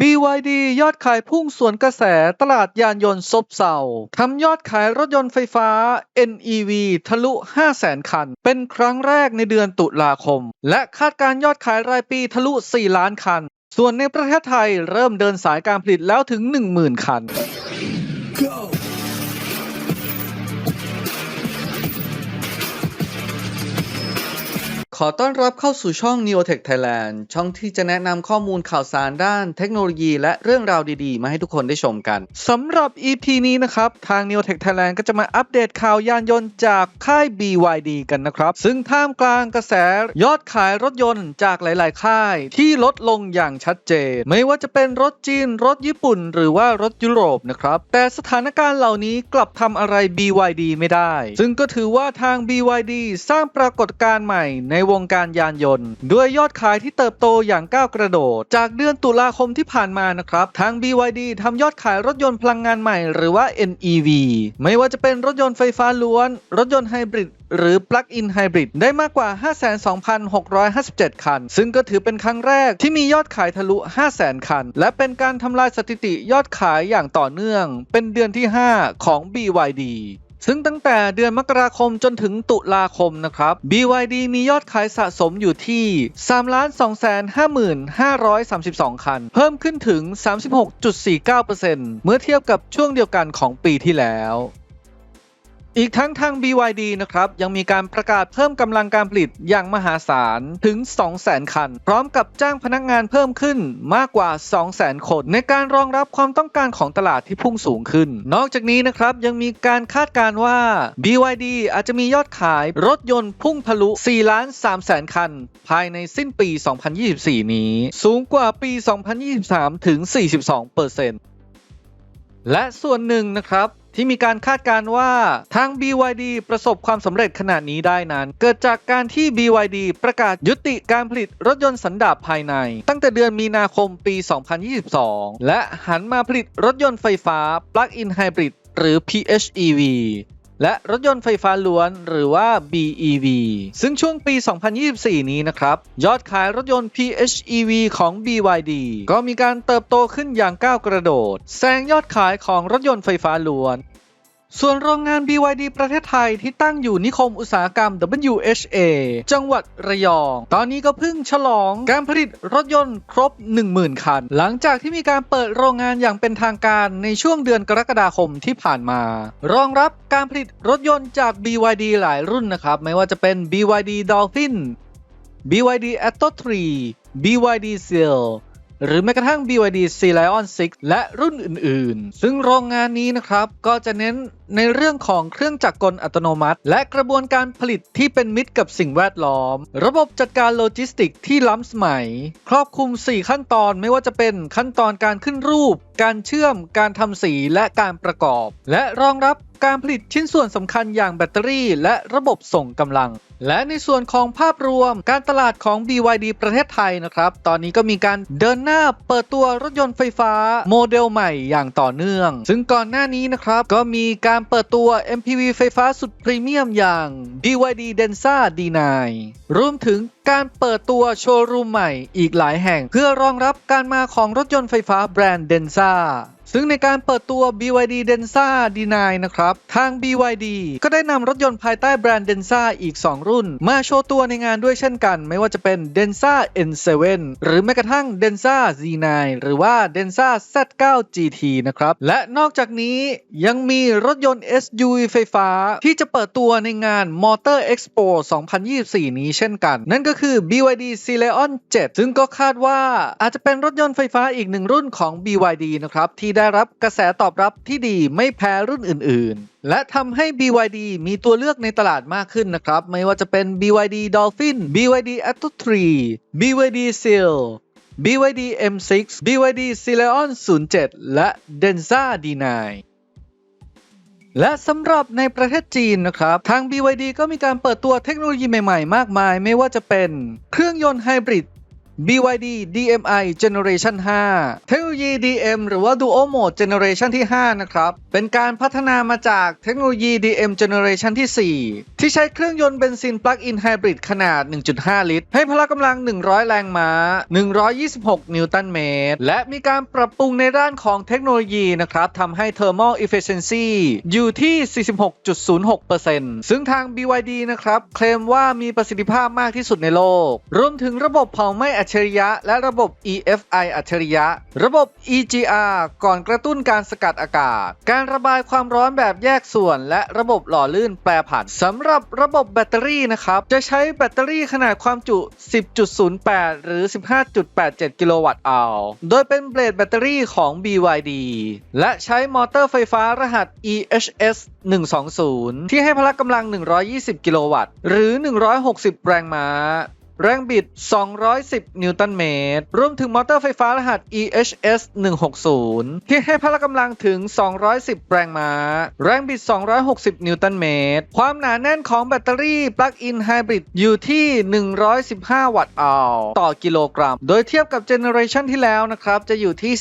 BYD ยอดขายพุ่งสวนกระแสตลาดยานยนต์ซบเซาทำยอดขายรถยนต์ไฟฟ้า NEV ทะลุ 500,000 คัน เป็นครั้งแรกในเดือนตุลาคม และคาดการยอดขายรายปีทะลุ 4 ล้านคัน ส่วนในประเทศไทยเริ่มเดินสายการผลิตแล้วถึง 10,000 คัน ขอต้อนรับเข้าสู่ช่อง Neotech Thailand ช่องที่จะแนะนำข้อมูลข่าวสารด้านเทคโนโลยีและเรื่องราวดีๆ มาให้ทุกคนได้ชมกันสำหรับ EP นี้นะครับ ทาง Neotech Thailand ก็จะมาอัปเดตข่าวยานยนต์จากค่าย BYD กันนะครับ ซึ่งท่ามกลางกระแสยอดขายรถยนต์จากหลาย ๆ ค่าย ที่ลดลงอย่างชัดเจน ไม่ว่าจะเป็นรถจีน รถญี่ปุ่น หรือว่ารถยุโรปนะครับแต่สถานการณ์เหล่านี้กลับทำอะไร BYD ไม่ได้ ซึ่งก็ถือว่าทาง BYD สร้างปรากฏการณ์ใหม่ในวงการยานยนต์ ด้วยยอดขายที่เติบโตอย่างก้าวกระโดด จากเดือนตุลาคมที่ผ่านมานะครับ ทาง BYD ทำยอดขายรถยนต์พลังงานใหม่หรือว่า NEV ไม่ว่าจะเป็นรถยนต์ไฟฟ้าล้วน รถยนต์ไฮบริดหรือ Plug-in Hybrid ได้มากกว่า 52,657 คัน ซึ่งก็ถือเป็นครั้งแรกที่มียอดขายทะลุ 500,000 คัน และเป็นการทำลายสถิติยอดขายอย่างต่อเนื่อง เป็นเดือนที่ 5 ของ BYD ซึ่งตั้งแต่เดือนมกราคมจนถึงตุลาคมนะครับ BYD มียอดขายสะสมอยู่ที่ 3,255,532 คัน เพิ่มขึ้นถึง 36.49%เมื่อเทียบกับช่วงเดียวกันของปีที่แล้ว อีกทั้งทาง BYD นะครับยังมีการประกาศเพิ่มกำลังการผลิตอย่างมหาศาลถึง 200,000 คัน พร้อมกับจ้างพนักงานเพิ่มขึ้นมากกว่า 200,000 คน ในการรองรับความต้องการของตลาดที่พุ่งสูงขึ้น นอกจากนี้นะครับยังมีการคาดการณ์ว่า BYD อาจจะมียอดขายรถยนต์พุ่งทะลุ 4 ล้าน3แสนคัน ภายในสิ้นปี 2024 นี้ สูงกว่าปี 2023 ถึง 42%และส่วนหนึ่งนะครับ ที่มีการคาดการณ์ว่าทาง BYD ประสบความสำเร็จขนาดนี้ได้นั้น เกิดจากการที่ BYD ประกาศยุติการผลิตรถยนต์สันดาปภายใน ตั้งแต่เดือนมีนาคมปี 2022 และหันมาผลิตรถยนต์ไฟฟ้า Plug-in Hybrid หรือ PHEV และรถยนต์ไฟฟ้าล้วนหรือว่า BEV ซึ่งช่วงปี 2024 นี้นะครับ ยอดขายรถยนต์ PHEV ของ BYD ก็มีการเติบโตขึ้นอย่างก้าวกระโดด แซงยอดขายของรถยนต์ไฟฟ้าล้วน ส่วนโรงงาน BYD ประเทศไทยที่ตั้งอยู่นิคมอุตสาหกรรม WHA จังหวัดระยอง ตอนนี้ก็เพิ่งฉลองการผลิตรถยนต์ครบ 10,000 คัน หลังจากที่มีการเปิดโรงงานอย่างเป็นทางการในช่วงเดือนกรกฎาคมที่ผ่านมา รองรับการผลิตรถยนต์จาก BYD หลายรุ่นนะครับ ไม่ว่าจะเป็น BYD Dolphin BYD Atto 3 BYD Seal หรือแม้กระทั่ง BYD C Lion 6 และรุ่นอื่นๆ ซึ่งโรงงานนี้นะครับ ก็จะเน้นในเรื่องของเครื่องจักรกลอัตโนมัติ และกระบวนการผลิตที่เป็นมิตรกับสิ่งแวดล้อม ระบบจัดการโลจิสติกที่ล้ำสมัย ครอบคลุม 4 ขั้นตอนไม่ว่าจะเป็นขั้นตอนการขึ้นรูป การเชื่อม การทำสีและการประกอบ และรองรับการผลิตชิ้นส่วนสำคัญอย่างแบตเตอรี่ และระบบส่งกำลัง และในส่วนของภาพรวมการตลาดของ BYD ประเทศไทยนะครับ ตอนนี้ก็มีการเดินหน้าเปิดตัวรถยนต์ไฟฟ้าโมเดลใหม่อย่างต่อเนื่อง ซึ่งก่อนหน้านี้นะครับ ก็มีการเปิดตัว MPV ไฟฟ้าสุดพรีเมียมอย่าง BYD Denza D9 รวมถึง การเปิดตัวโชว์รูมใหม่อีกหลายแห่ง เพื่อรองรับการมาของรถยนต์ไฟฟ้าแบรนด์เดนซ่า ซึ่งในการเปิดตัว BYD Denza D9 นะครับ ทาง BYD ก็ได้นำรถยนต์ภายใต้แบรนด์ Denza อีก 2 รุ่น มาโชว์ตัวในงานด้วยเช่นกัน ไม่ว่าจะเป็น Denza N7 หรือแม้กระทั่ง Denza Z9 หรือว่า Denza Z9 GT นะครับ และนอกจากนี้ยังมีรถยนต์ SUV ไฟฟ้า ที่จะเปิดตัวในงาน Motor Expo 2024 นี้เช่นกัน นั่นก็คือ BYD Celeon 7 ซึ่งก็คาดว่าอาจจะเป็นรถยนต์ไฟฟ้าอีกหนึ่งรุ่นของ BYD นะครับที่ได้รับกระแสตอบรับที่ดีไม่แพ้รุ่นอื่นๆ และทำให้ BYD มีตัวเลือกในตลาดมากขึ้นนะครับ ไม่ว่าจะเป็น BYD Dolphin BYD Atto 3 BYD Seal BYD M6 BYD Celeon 07 และ Denza D9 และสำหรับในประเทศจีนนะครับ ทาง BYD ก็มีการเปิดตัวเทคโนโลยีใหม่ ๆ มากมาย ไม่ว่าจะเป็น เครื่องยนต์ไฮบริด BYD DMI Generation 5 เทคโนโลยี DM หรือว่า Duo Mode Generation ที่ 5 นะครับ เป็นการพัฒนามาจากเทคโนโลยี DM Generation ที่ 4 ที่ใช้เครื่องยนต์เบนซินปลั๊กอินไฮบริดขนาด 1.5 ลิตร ให้พละกำลัง 100 แรงม้า 126 นิวตันเมตร และมีการปรับปรุงในด้านของเทคโนโลยีนะครับทำให้ Thermal Efficiency อยู่ที่ 46.06%ซึ่งทาง BYD นะครับ เคลมว่ามีประสิทธิภาพมากที่สุดในโลก รวมถึงระบบเผาไหม้อัจจฉริยะ และระบบ EFI อัจฉริยะ ระบบ EGR ก่อนกระตุ้นการสกัดอากาศ การระบายความร้อนแบบแยกส่วน และระบบหล่อลื่นแปรผันสำหรับระบบแบตเตอรี่นะครับ จะใช้แบตเตอรี่ขนาดความจุ 10.08 หรือ 15.87 กิโลวัตต์อาวโดยเป็นเบลดแบตเตอรี่ของ BYD และใช้มอเตอร์ไฟฟ้ารหัส EHS 120 ที่ให้พละกำลัง 120 กิโลวัตต์ หรือ 160 แรงม้า แรงบิด 210 นิวตันเมตร รวมถึงมอเตอร์ไฟฟ้ารหัส EHS 160 ที่ให้พละกำลังถึง 210 แรงม้า แรงบิด 260 นิวตันเมตร ความหนาแน่นของแบตเตอรี่ปลั๊กอินไฮบริดอยู่ที่ 115 วัตต์อาวต่อกิโลกรัม โดยเทียบกับเจเนอเรชันที่แล้วนะครับ จะอยู่ที่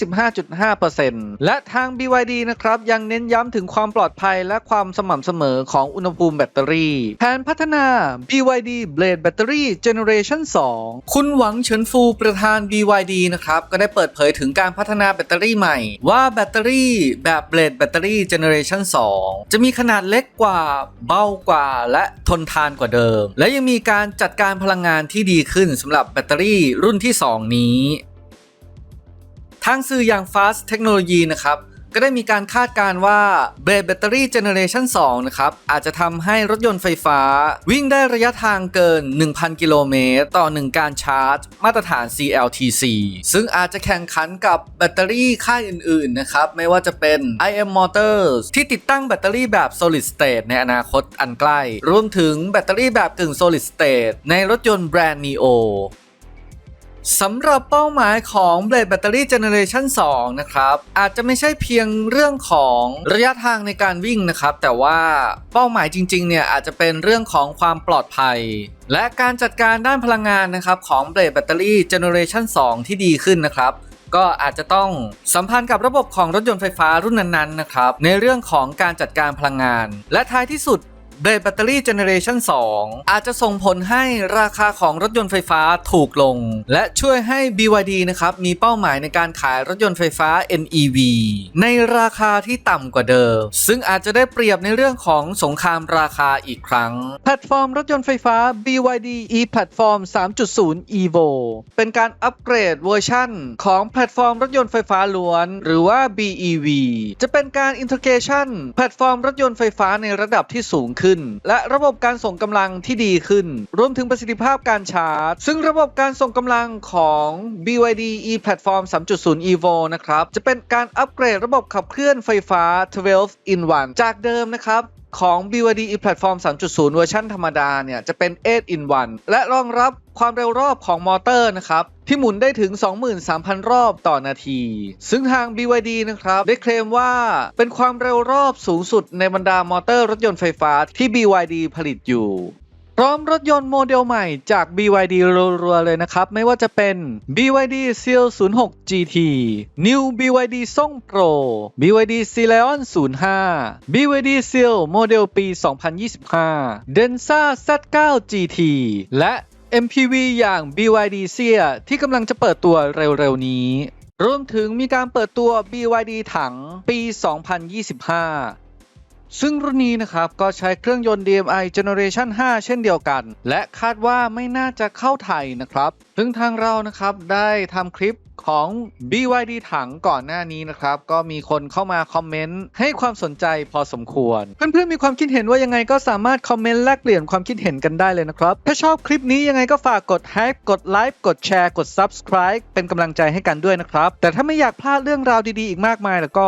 15.5%และทาง BYD นะครับ ยังเน้นย้ำถึงความปลอดภัยและความสม่ำเสมอของอุณหภูมิแบตเตอรี่ แผนพัฒนา BYD Blade Battery Generation 2 คุณหวังเฉินฟูประธาน BYD นะครับ ก็ได้เปิดเผยถึงการพัฒนาแบตเตอรี่ใหม่ ว่าแบตเตอรี่แบบ Blade Battery Generation 2จะมีขนาดเล็กกว่าเบากว่า และทนทานกว่าเดิม และยังมีการจัดการพลังงานที่ดีขึ้นสำหรับแบตเตอรี่รุ่นที่ 2 นี้ ทางสื่ออย่าง Fast Technology นะครับ ก็ได้มีการคาดการณ์ว่า Blade Battery Generation 2 นะครับ อาจจะทำให้รถยนต์ไฟฟ้า วิ่งได้ระยะทางเกิน 1,000 กิโลเมตร ต่อ 1 การชาร์จ มาตรฐาน CLTC ซึ่งอาจจะแข่งขันกับแบตเตอรี่ค่ายอื่น ๆ นะครับ ไม่ว่าจะเป็น IM Motors ที่ติดตั้งแบตเตอรี่แบบ Solid State ในอนาคตอันใกล้ รวมถึงแบตเตอรี่แบบกึ่ง Solid State ในรถยนต์แบรนด์ NIO สำหรับเป้าหมายของ Blade Battery Generation 2 นะครับ อาจจะไม่ใช่เพียงเรื่องของระยะทางในการวิ่งนะครับ แต่ว่าเป้าหมายจริงๆเนี่ยอาจจะเป็นเรื่องของความปลอดภัย และการจัดการด้านพลังงานนะครับของ Blade Battery Generation 2 ที่ดีขึ้นนะครับก็อาจจะต้องสัมพันธ์กับระบบของรถยนต์ไฟฟ้ารุ่นนั้นๆนะครับในเรื่องของการจัดการพลังงาน และท้ายที่สุด เบรดแบตเตอรี่เจเนเรชัน2 อาจจะส่งผลให้ราคาของรถยนต์ไฟฟ้าถูกลง และช่วยให้ BYD นะครับ มีเป้าหมายในการขายรถยนต์ไฟฟ้า NEV ในราคาที่ต่ำกว่าเดิม ซึ่งอาจจะได้เปรียบในเรื่องของสงครามราคาอีกครั้ง แพลตฟอร์มรถยนต์ไฟฟ้า BYD e Platform 3.0 Evo เป็นการอัปเกรดเวอร์ชันของแพลตฟอร์มรถยนต์ไฟฟ้าล้วน หรือว่า BEV จะเป็นการอิน e g r a t i o n แพลตฟอร์มรถยนต์ไฟฟ้าในระดับที่สูงขึ้นและระบบการส่งกำลังที่ดีขึ้น รวมถึงประสิทธิภาพการชาร์จ ซึ่งระบบการส่งกำลังของ BYD e Platform 3.0 Evo นะครับ จะเป็นการอัปเกรดระบบขับเคลื่อนไฟฟ้า 12 in 1 จากเดิมนะครับ ของ BYD e Platform 3.0 เวอร์ชันธรรมดาเนี่ยจะเป็น 8 in 1 และรองรับความเร็วรอบของมอเตอร์นะครับ ที่หมุนได้ถึง 23,000 รอบต่อนาที ซึ่งทาง BYD นะครับ ได้เคลมว่าเป็นความเร็วรอบสูงสุดในบรรดามอเตอร์รถยนต์ไฟฟ้าที่ BYD ผลิตอยู่ พร้อมรถยนต์โมเดลใหม่จาก BYD รัวๆ เลยนะครับ ไม่ว่าจะเป็น BYD Seal 06 GT New BYD ซ่ง Pro BYD Celeon 05 BYD Seal โมเดลปี 2025 Denza Z9 GT และ MPV อย่าง BYD s e a ที่กำลังจะเปิดตัวเร็วๆ นี้รวมถึงมีการเปิดตัว BYD ถังปี 2025 ซึ่งรุ่นนี้นะครับก็ใช้เครื่องยนต์ DMI Generation 5 เช่นเดียวกัน และคาดว่าไม่น่าจะเข้าไทยนะครับ ซึ่งทางเรานะครับได้ทำคลิปของ BYD ถังก่อนหน้านี้นะครับ ก็มีคนเข้ามาคอมเมนต์ให้ความสนใจพอสมควร เพื่อนๆมีความคิดเห็นว่ายังไงก็สามารถคอมเมนต์แลกเปลี่ยนความคิดเห็นกันได้เลยนะครับ ถ้าชอบคลิปนี้ยังไงก็ฝากกด h ฮกดไลค์กดแชร์กด Subscribe เป็นกำลังใจให้กันด้วยนะครับ แต่ถ้าไม่อยากพลาดเรื่องราวดีๆอีกมากมายแล้วก็